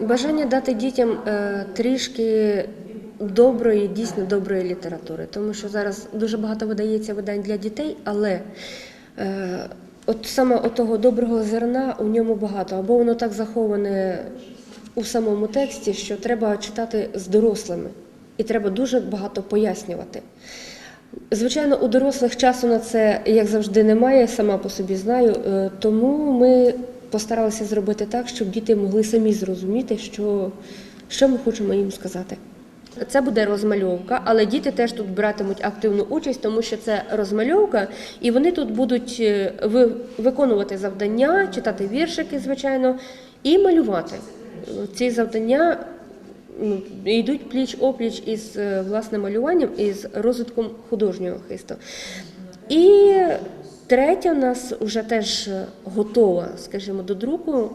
Бажання дати дітям е, трішки доброї, дійсно доброї літератури, тому що зараз дуже багато видається видань для дітей, але е, от саме от того доброго зерна у ньому багато, або воно так заховане у самому тексті, що треба читати з дорослими, і треба дуже багато пояснювати. Звичайно, у дорослих часу на це, як завжди, немає, сама по собі знаю. е, Тому ми постаралися зробити так, щоб діти могли самі зрозуміти, що, що ми хочемо їм сказати. Це буде розмальовка, але діти теж тут братимуть активну участь, тому що це розмальовка, і вони тут будуть е, ви- виконувати завдання, читати віршики, звичайно, і малювати. Ці завдання ну, йдуть пліч опліч із е, власне малюванням і з розвитком художнього хисту. І третя у нас вже теж готова, скажімо, до друку.